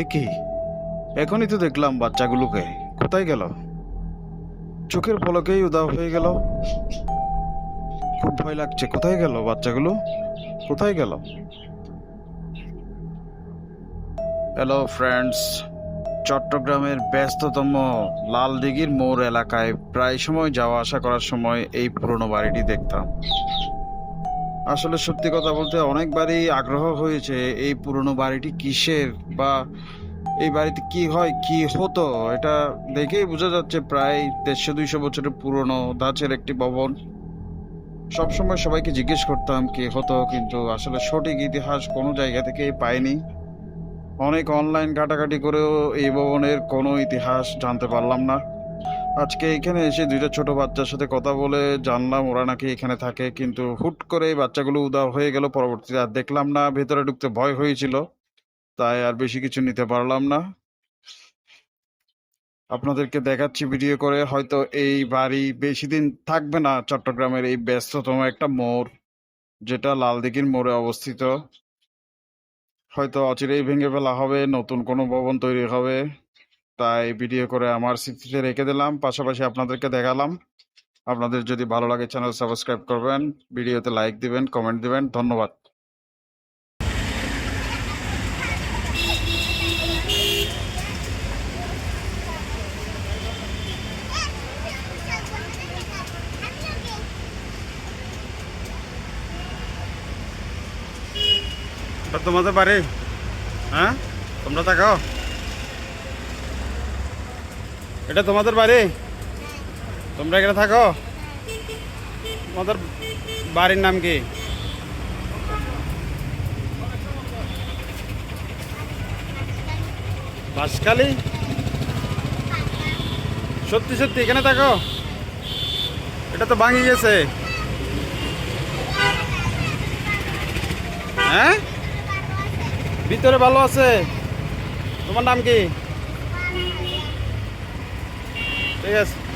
এ কি? এখনই তো দেখলাম বাচ্চাগুলোকে। কোথায় গেল? চোখের পলকেই উদাও হয়ে গেল। খুব ভয় লাগছে, কোথায় গেল বাচ্চাগুলো? কোথায় গেল? হ্যালো ফ্রেন্ডস চট্টগ্রামের ব্যস্ততম লালদিঘির মোড় এলাকায় প্রায় সময় যাওয়া আসা করার সময় এই পুরনো বাড়িটি দেখতাম। আসলে সত্যি কথা বলতে অনেকবারই আগ্রহ হয়েছে এই পুরনো বাড়িটি কিসের বা এই বাড়িতে কি হয়, কি হতো, এটা দেখেই বোঝা যাচ্ছে প্রায় দেড়শো দুইশো বছরের পুরনো ধাঁচের একটি ভবন। সবসময় সবাইকে জিজ্ঞেস করতাম কি হতো, কিন্তু আসলে সঠিক ইতিহাস কোনো জায়গা থেকেই পাইনি। অনেক অনলাইন ঘাটাঘাটি করেও এই ভবনের কোনো ইতিহাস জানতে পারলাম না। আজকে এখানে এসে দুইটা ছোট বাচ্চার সাথে কথা বলে জানলাম ওরা নাকি এখানে থাকে, কিন্তু হুট করে এই বাচ্চাগুলো উদাও হয়ে গেল পরবর্তীতে। আর দেখলাম না, ভেতরে ঢুকতে ভয় হয়েছিল, তাই আর বেশি কিছু নিতে পারলাম না। আপনাদেরকে দেখাচ্ছি ভিডিও করে, হয়তো এই বাড়ি বেশি দিন থাকবে না চট্টগ্রামের এই ব্যস্ততম একটা মোড়, যেটা লালদিঘির মোড়ে অবস্থিত। হয়তো অচিরেই ভেঙে ফেলা হবে, নতুন কোনো ভবন তৈরি হবে। তাই ভিডিও করে আমার স্মৃতিতে রেখে দিলাম। পাশাপাশি আপনাদেরকে দেখালাম। আপনাদের যদি ভালো লাগে চ্যানেল সাবস্ক্রাইব করবেন ভিডিওতে লাইক দিবেন কমেন্ট দিবেন। ধন্যবাদ। তোমাদের বাড়ি? হ্যাঁ? তোমরা থাকো? এটা তোমাদের বাড়ি? তোমরা এখানে থাকো। তোমাদের বাড়ির নাম কি? বাসখালি সত্যি সত্যি, এখানে থাকো। এটা তো ভাঙি গেছে। হ্যাঁ? ভিতরে ভালো আছে। তোমার নাম কি? ঠিক আছে